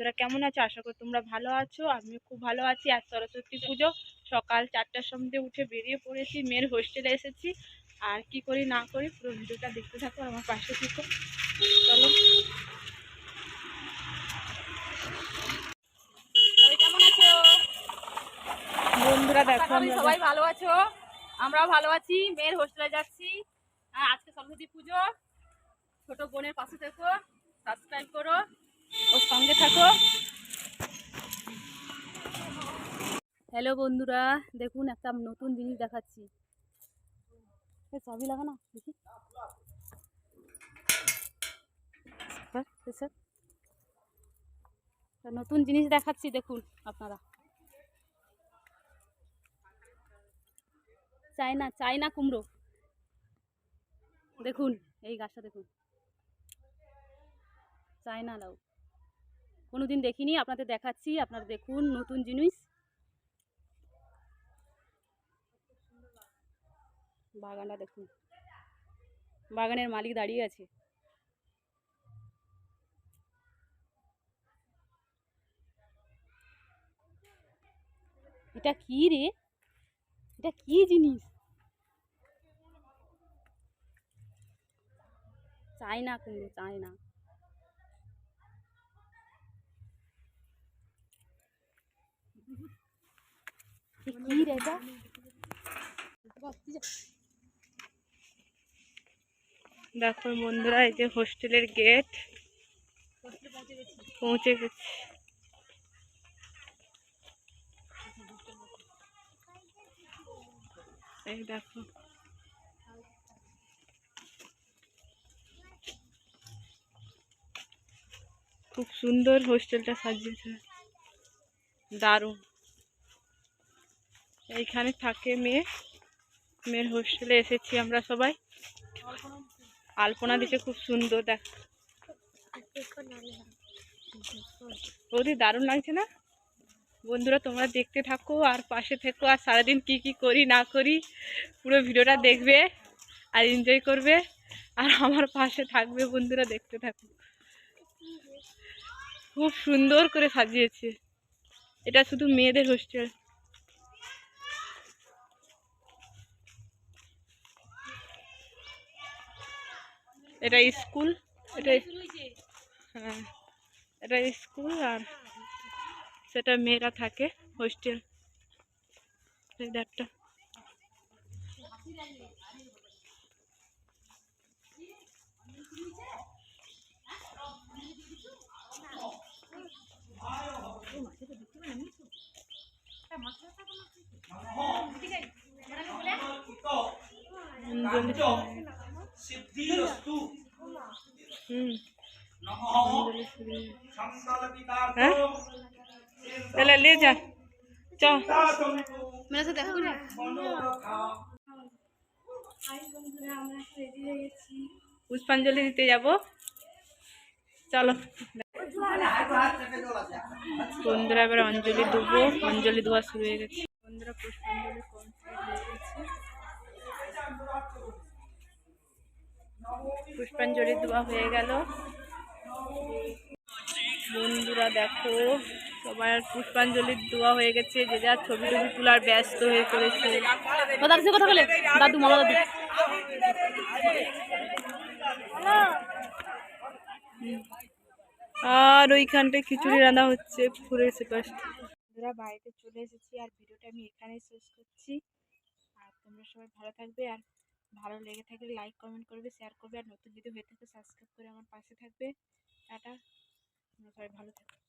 তোরা কেমন আছো? আশা করি তোমরা ভালো আছো। আমিও খুব ভালো আছি। আর সরস্বতী পুজো। সকাল চারটার সময় উঠে বেরিয়ে পড়েছি। মেয়ের হোস্টেলে এসেছি। আর কি করি না করি পুরো ভিডিওটা দেখতে থাকো আমার পাশে থেকো। চলো। সবাই কেমন আছো? বন্ধুরা দেখো আশা করি আমরা সবাই ভালো আছো। আমরাও ভালো আছি। মেয়ের হোস্টেলে যাচ্ছি। আজকে সরস্বতী পুজো। ছোট বোনের পাশে থেকো। সাবস্ক্রাইব করো। ওর সঙ্গে থাকো। হ্যালো বন্ধুরা, দেখুন একটা নতুন জিনিস দেখাচ্ছি। চাবি লাগা না? দেখি। তা নতুন জিনিস দেখাচ্ছি, দেখুন আপনারা। চায়না চায়না কুমড়ো। দেখুন, এই গাছটা দেখুন। চায়না লাউ। কোনোদিন দেখিনি, আপনাদের দেখাচ্ছি, আপনারা দেখুন নতুন জিনিস। বাগানটা দেখুন। বাগানের মালিক দাঁড়িয়ে আছে। এটা কি রে? এটা কি জিনিস? চায়না কুমড়ো, চায়না। দেখো বন্ধুরা, এই যে হোস্টেলের গেট। পৌঁছে গেছি। এই দেখো। খুব সুন্দর হোস্টেলটা সাজিয়েছে। দারুণ। এইখানে থাকে মেয়ে। মেয়ের হোস্টেলে এসেছি আমরা সবাই। আলপনা দিচ্ছে খুব সুন্দর দেখ। বৌদি দারুণ লাগছে না? বন্ধুরা, তোমরা দেখতে থাকো আর পাশে থেকো আর সারাদিন কি কি করি না করি, পুরো ভিডিওটা দেখবে আর এনজয় করবে। আর আমার পাশে থাকবে বন্ধুরা, দেখতে থাকো। খুব সুন্দর করে সাজিয়েছে। এটা শুধু মেয়েদের হোস্টেল। এটা স্কুল এটা হ্যাঁ এটা স্কুল আর সেটা মেয়েরা থাকে হোস্টেল। একটা। সিদ্ধিরস্তু হুম নমঃ অঞ্জলি শুরু। সঙ্কল্পিতার্থ হ্যাঁ? তাহলে লে যা। চ। মেরে সাথে দেখা করে পুষ্পাঞ্জলি দিতে যাব। চলো। বন্ধুরা এবার অঞ্জলি দেবো। অঞ্জলি দেওয়া শুরু হয়ে গেছে। বন্ধুরা পুষ্পাঞ্জলি কমপ্লিট হয়ে গেছে পুষ্পাঞ্জলি দেওয়া হয়ে গেল। বন্ধুরা দেখো সবার পুষ্পাঞ্জলি দেওয়া হয়ে গেছে। যে যার ছবি টবি তোলার ব্যস্ত হয়ে পড়েছে। কথা বলে। দাদু মামা দাদু। আর ওইখানটায় খিচুড়ি রান্না হচ্ছে পুকুরের সেপাশটা বন্ধুরা বাড়িতে চলে এসেছি আর ভিডিওটা আমি এখানে শেষ করছি। আর তোমরা সবাই ভালো থাকবে আর ভালো লেগে থাকলে লাইক কমেন্ট করবে শেয়ার করবে, আর নতুন ভিডিও হয়ে থাকে সাবস্ক্রাইব করে আমার পাশে থাকবে। টাটা। সবাই ভালো থাকবে